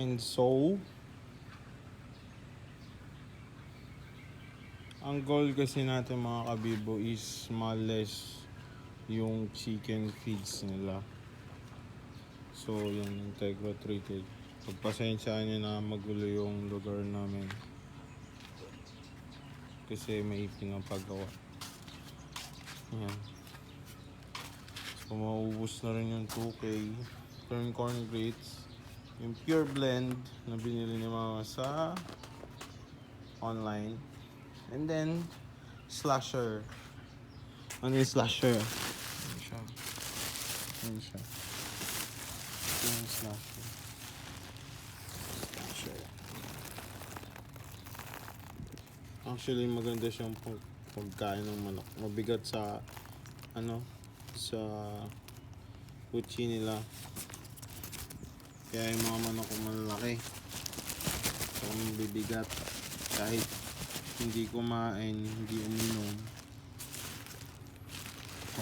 And so, ang goal kasi natin mga kabibo is less yung chicken feeds nila. So, yung Integra treated. Pagpasensyaan nyo na magulo yung lugar namin. Kasi may ipin ang paggawa. Ayan. So, maubos na rin yung 2K. Corn corn grits. Yung pure blend na binili ni mama sa online. And then, slasher. Ano yung slasher? Ano siya? Ano siya? Yung slasher. Slasher. Actually, maganda siyang pag- pagkain ng manok. Mabigat sa, ano, sa uchi nila. Kaya yung mga manok ko malalaki. So, mabibigat. Kahit hindi kumain, hindi uminom.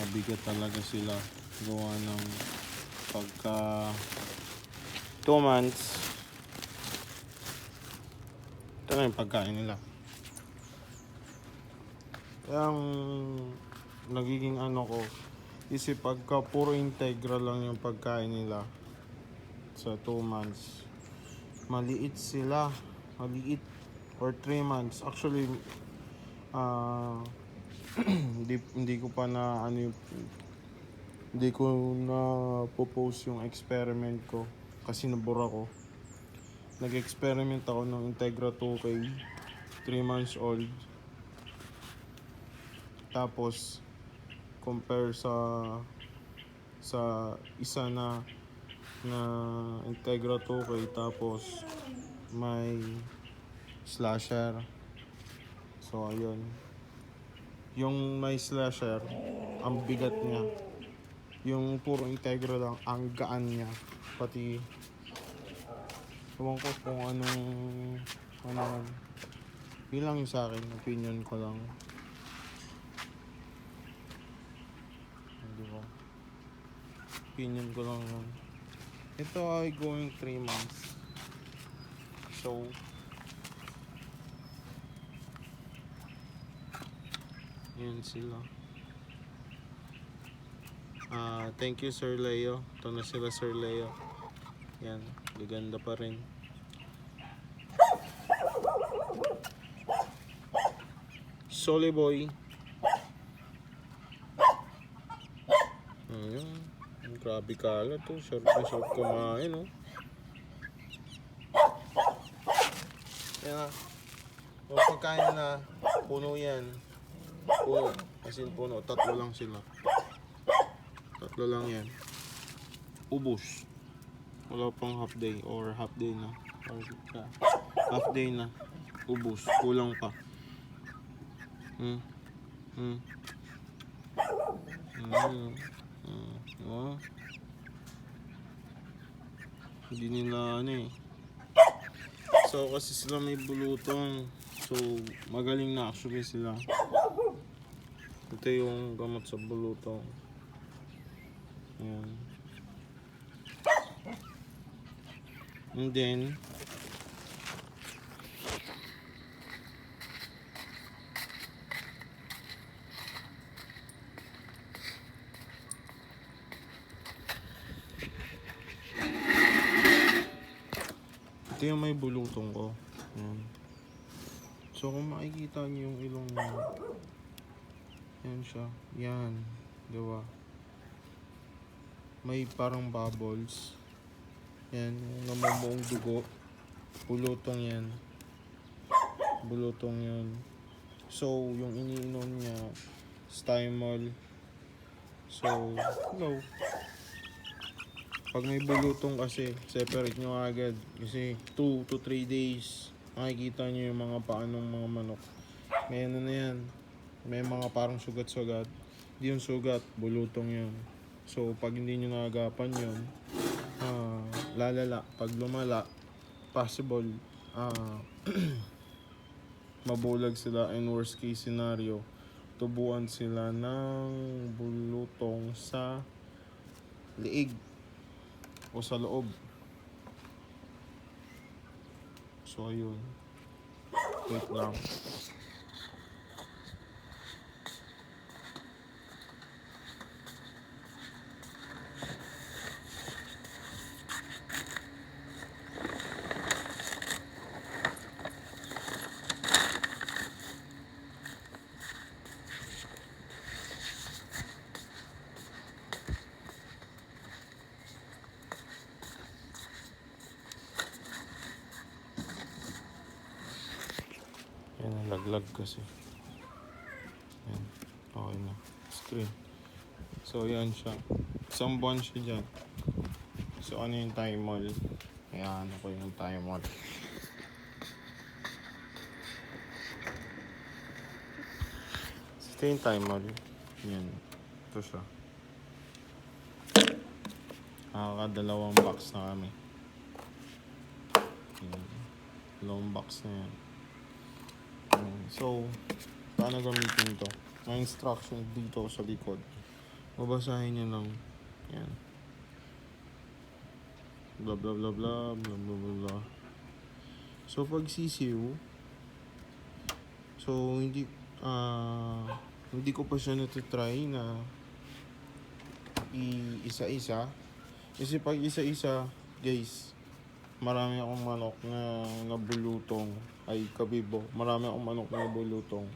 Mabigat talaga sila. Gawa ng pagka 2 months. Ito na yung pagkain nila. Kaya ang nagiging ano ko, isip pagka puro integral lang yung pagkain nila sa 2 months. Maliit sila. Maliit. Or 3 months. Actually, ah hindi, hindi ko pa na ano yung hindi ko na post yung experiment ko kasi nabura ko. Nag-experiment ako ng Integra 2K 3 months old. Tapos compare sa sa isa na na Integra 2K tapos may slasher. So ayun. Yung may slasher, ang bigat niya. Yung puro Integra lang, ang gaan niya. Pati Ewan ko kung anong ano. Yun lang yung sa akin, opinion ko lang. Di ba? Opinion ko lang yun. Ito ay going 3 months. So, yun sila. Ah, thank you Sir Leo. Ito na sila Sir Leo. Yan, gaganda pa rin. Solly boy. Ayun. Grabe kalat to. Short na short kumain, oh. Yan na. O pagkain na, puno yan. Puno. As in puno. Tatlo lang sila. Tatlo lang yan. Ubus. Wala pang half day or half day na. Or, ah, half day na. Ubus. Kulang pa. Hmm. Hmm. Hmm. Oh. Hindi nila ano eh. So kasi sila may bulutong. So magaling na actually sila. Ito yung gamot sa bulutong. Ayan. And then, ito yung may bulutong ko. Ayan. So kung makikita niyo yung ilong niya, yan siya. Yan. Diba? May parang bubbles. Yan, yung namumuong dugo. Bulutong yan. Bulutong yan. So, yung iniinom niya, Stymol. So, no. Pag may bulutong kasi, separate nyo agad. Kasi 2 to 3 days, makikita nyo yung mga paanong mga manok. May ano na yan. May mga parang sugat-sugat. Di yung sugat, bulutong yun. So, pag hindi nyo naagapan yun, ah, lalala. Pag lumala, possible, ah, mabulag sila in worst case scenario, tubuan sila ng bulutong sa liig o sa loob. So ayun. Wait lang. Nalaglag kasi. Yan. Okay na. Screen. So, yan siya. Isang buwan siya dyan. So, ano yung time mall? Ayan, ako yung time mall. Ito yung time mall. Yan. Ito siya. Nakakadalawang box na kami. Yan. Dalawang box na yan. So, paano gamitin to? May instruction dito sa likod. Babasahin nyo lang. Yan. Blah blah blah blah blah blah blah blah. So, pag sisiw, so, hindi, ah, hindi ko pa siya natitry na i isa-isa. Kasi pag isa-isa, guys, marami akong manok na nabulutong ay kabibo. Marami akong manok na nabulutong.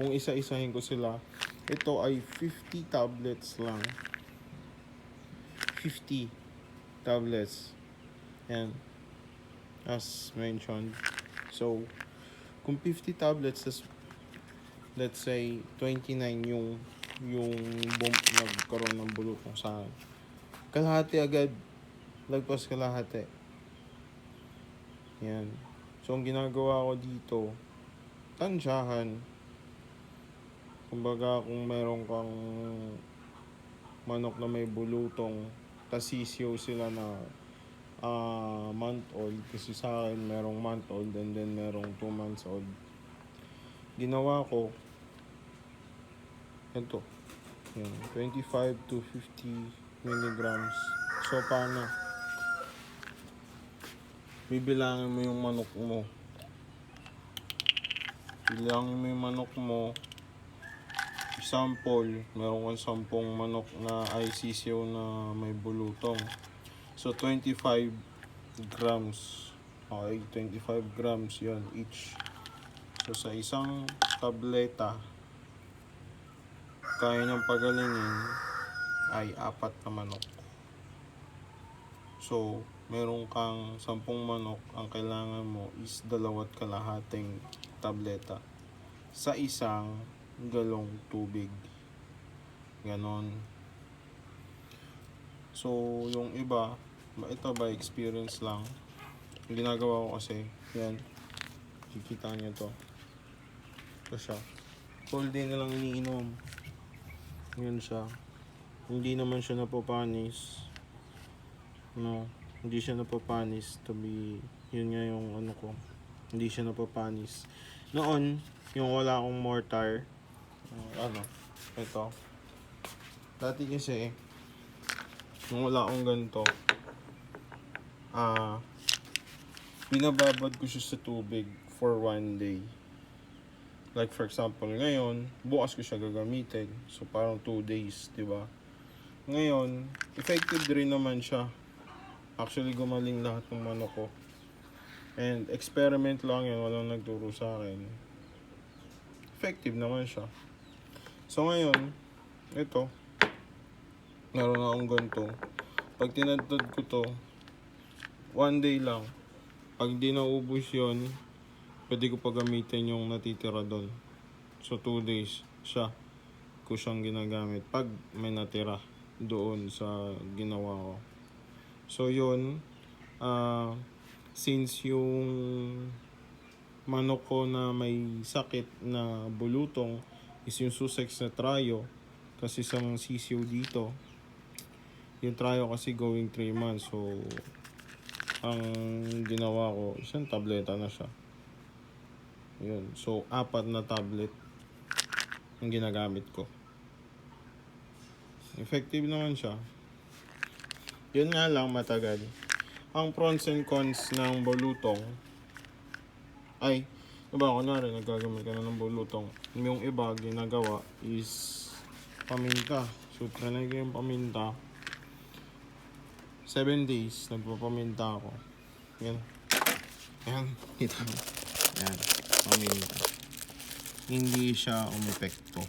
Kung isa-isahin ko sila, ito ay 50 tablets lang. 50 tablets. Yan. As mentioned. So, kung 50 tablets, tas, let's say, 29 yung yung bum, nagkaroon ng bulutong sa akin. Kalahati agad. Lagpas kalahati. Yan. So, ang ginagawa ko dito, tansyahan. Kumbaga, kung meron kang manok na may bulutong, tas sisiyo sila na ah month old. Kasi sa akin, merong month old and then merong 2 months old. Ginawa ko, ito. Yan, 25 to 50 milligrams. So, paano? Bibilangin mo yung manok mo. Bilangin mo yung manok mo. Sample, meron kang sampung manok na sisiyo na may bulutong. So, 25 grams. Okay, 25 grams yon each. So, sa isang tableta, kaya ng pagalingin ay apat na manok. So, meron kang sampung manok, ang kailangan mo is dalawat kalahating tableta sa isang galong tubig. Ganon. So, yung iba, ba- ito by experience lang. Yung ginagawa ko kasi, yan. Kikita niyo to. Ito siya. Whole day na lang iniinom. Yan siya. Hindi naman siya napapanis. No, hindi siya napapanis to be, yun nga yung ano ko. Hindi siya napapanis. Noon, yung wala akong mortar, uh, ano, ito. Dati kasi, nung wala akong ganito, ah, binababad ko siya sa tubig for one day. Like for example, ngayon, bukas ko siya gagamitin. So parang 2 days, 'di ba? Ngayon, effective rin naman siya. Actually, gumaling lahat ng manok ko. And experiment lang yun, walang nagturo sa akin. Effective naman siya. So ngayon, ito, meron akong ganito. Pag tinadtad ko to, one day lang. Pag di naubos yun, pwede ko pa gamitin yung natitira doon. So, two days siya ko siyang ginagamit pag may natira doon sa ginawa ko. So, yun. ah since yung manok ko na may sakit na bulutong is yung Sussex na tryo kasi isang sisiyo dito yung tryo kasi going 3 months. So ang ginawa ko isang tableta na siya. Yun. So apat na tablet ang ginagamit ko. Effective naman siya yun nga lang matagal ang pros and cons ng bulutong Ay, diba, kunwari, nagagamit ka na ng bulutong. Yung iba, ginagawa is paminta. So, trinay ko yung paminta. 7 days, nagpapaminta ako. Yan. Yan, kita mo. Yan, paminta. Hindi siya umepekto.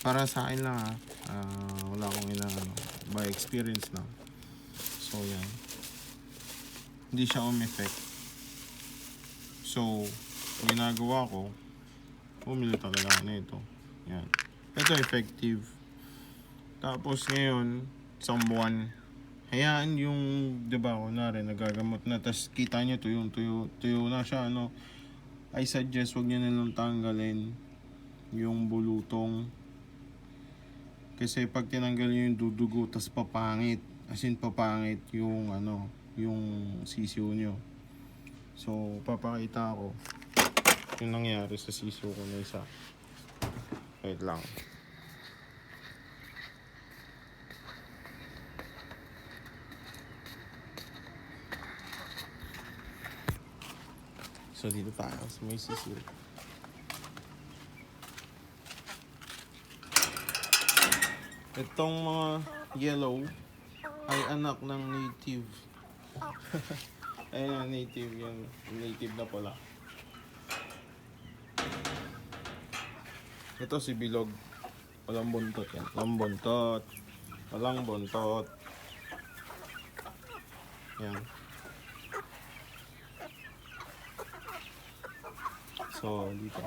Para sa akin lang ha, ah, wala akong inaano, by experience lang. So, yan. Hindi siya umeffect. So, ginagawa ko, bumili talaga ako nito. Yan. Ito effective. Tapos ngayon, buwan, hayaan yung, di ba, kunwari, nagagamot na, tapos kita nyo tuyo, tuyo, tuyo na siya, ano, I suggest wag nyo nilang tanggalin yung bulutong. Kasi pag tinanggal nyo yung dudugo, tapos papangit, as in papangit yung, ano, yung sisiyo nyo. So, papakita ko yung nangyari sa sisiyo ko na isa. Wait lang. So, dito tayo sa may sisiyo. Itong mga yellow ay anak ng native. Ayun ang native yan. Native na pala. Ito si Bilog. Walang buntot yan. Walang buntot. Walang buntot. Yan. So, dito.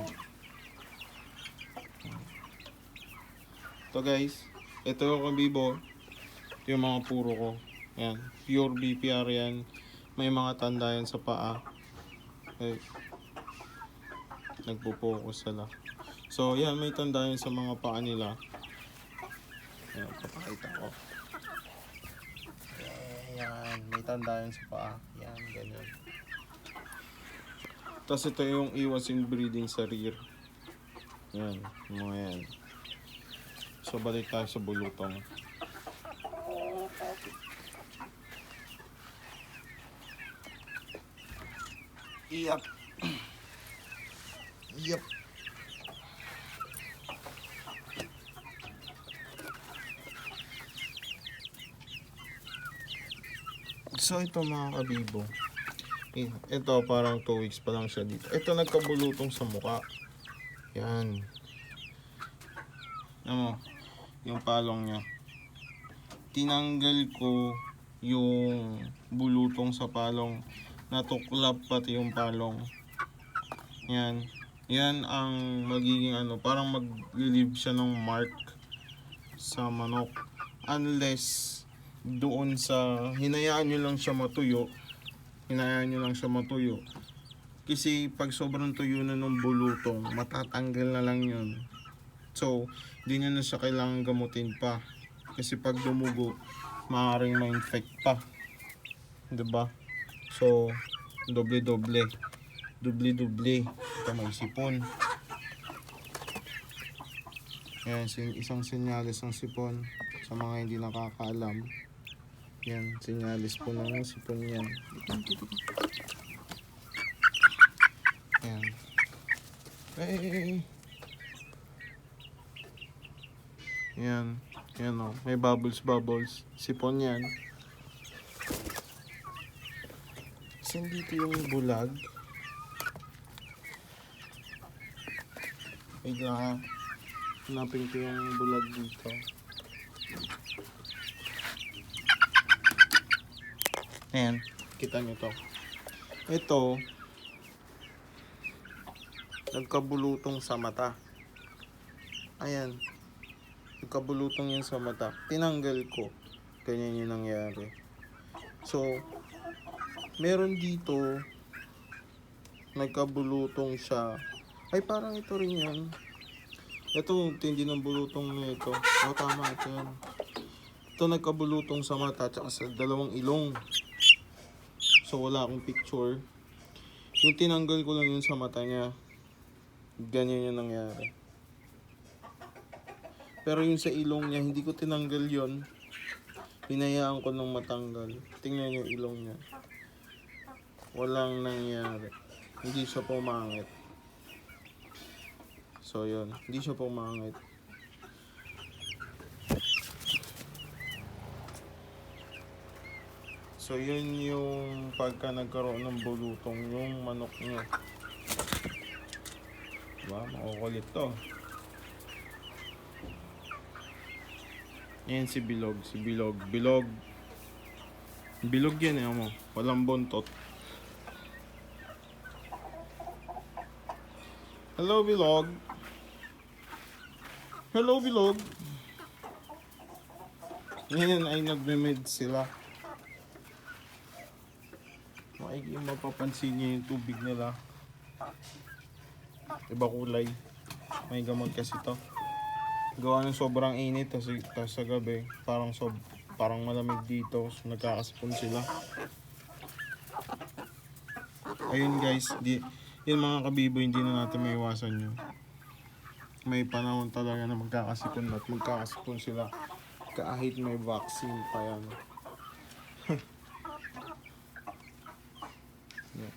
Ito guys. Ito yung kabibo. Yung mga puro ko. Yan. Pure BPR yan. May mga tanda yan sa paa. Okay. Nagpo-focus sila. So, yan. May tanda yan sa mga paa nila. Yan. Papakita ko. Yan. May tanda yan sa paa. Yan. Ganyan. Tapos ito yung iwas breeding sa rear. Yan. Yung mga yan. So, balik tayo sa bulutong. Yep. Yep. So ito mga kabibo. Eh, Ito parang 2 weeks pa lang siya dito. Ito nagkabulutong sa muka. Yan. Ano, yung palong niya. Tinanggal ko yung bulutong sa palong. Natuklap pati yung palong. Yan. Yan ang magiging ano, parang mag-leave siya ng mark sa manok. Unless doon sa hinayaan nyo lang siya matuyo hinayaan nyo lang siya matuyo kasi pag sobrang tuyo na ng bulutong matatanggal na lang yun so di nyo na siya kailangan gamutin pa. Kasi pag dumugo maaaring ma-infect pa. Ba so doble doble doble doble ito may sipon. Yan isang senyalis ng sipon. Sa mga hindi nakakaalam yan, sinyalis po ng sipon yan. Yan. Ay, Yan. Yan o. May bubbles bubbles. Sipon yan. Kasi dito yung bulag. Wait lang ha. Hanapin ko yung bulag dito. Ayan, kita nyo to. Ito, nagkabulutong sa mata. Ayan, nagkabulutong yan sa mata. Tinanggal ko. Ganyan yung nangyari. So, meron dito, nagkabulutong siya. Ay, parang ito rin yan. Ito, tindi ng bulutong na ito. O, tama, ito yan. Ito nagkabulutong sa mata at sa dalawang ilong. So wala akong picture. Yung tinanggal ko lang yun sa mata niya. Ganyan yung nangyari. Pero yung sa ilong niya, hindi ko tinanggal yon. Hinayaan ko nang matanggal. Tingnan yung ilong niya. Walang nangyari. Hindi siya pumangit. So yun, hindi siya pumangit. So yun yung pagka nagkaroon ng bulutong yung manok nyo. Diba? Makukulit to. Yan si Bilog. Si Bilog. Bilog. Bilog yan eh mo. Walang buntot. Hello Bilog. Hello Bilog. Ngayon ay nagme-med sila. Makikita mapapansin niyo yung tubig nila. Iba kulay. May gamot kasi to. Gawa ng sobrang init tas, tas sa gabi parang sob parang malamig dito so nagkakasipon sila. Ayun guys, di yun mga kabibo hindi na natin maiwasan yun. May panahon talaga na magkakasipon at magkakasipon sila kahit may vaccine pa yan. Yeah.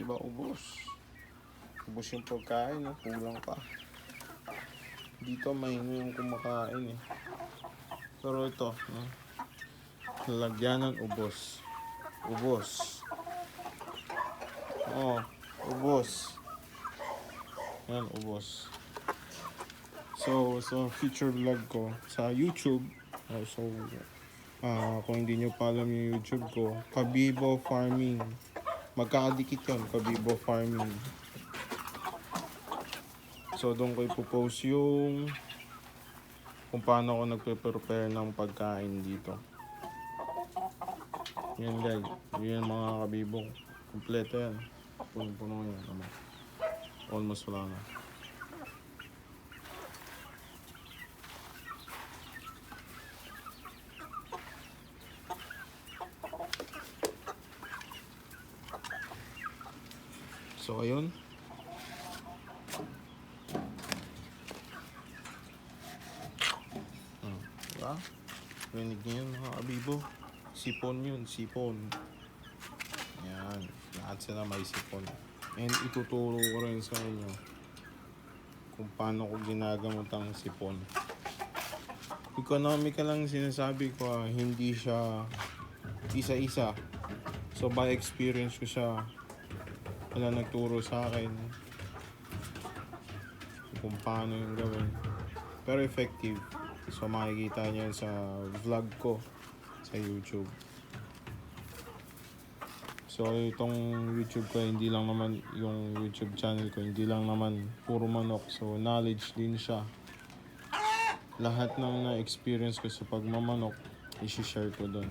Di ba ubos? Ubos yung pagkain, no? kulang pa. Dito mahingi yung kumakain eh. Pero ito, no? lalagyanan ubos. Ubos. Oh, ubos. Yan, ubos. So, so future vlog ko sa YouTube. Oh, so, ah kung hindi nyo pa alam yung YouTube ko, Kabibo Farming. Magkakadikit yun, Kabibo Farming. So, doon ko ipopost yung kung paano ako nagpe-prepare ng pagkain dito. Yan guys, yan mga kabibong. Kompleto yan. Punong-puno yan. Almost wala na. So, ayun. Hmm, diba? Rinig niyo yun mga kabibo. Sipon yun, sipon. Yan. Lahat sila may sipon. And ituturo ko rin sa inyo kung paano ko ginagamot ang sipon. Economical lang sinasabi ko ah, hindi siya isa-isa. So by experience ko siya wala nagturo sa akin kung paano yung gawin. Pero effective. So makikita niyo yan sa vlog ko sa YouTube. So itong YouTube ko hindi lang naman yung YouTube channel ko hindi lang naman puro manok. So knowledge din siya. Lahat ng na-experience ko sa pagmamanok, i-share ko doon.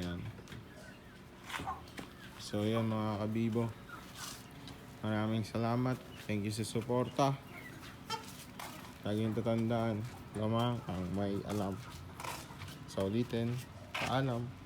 Yan. So yan mga kabibo. Maraming salamat. Thank you sa suporta. Laging tatandaan, lamang ang may alam. Sa ulitin, paalam.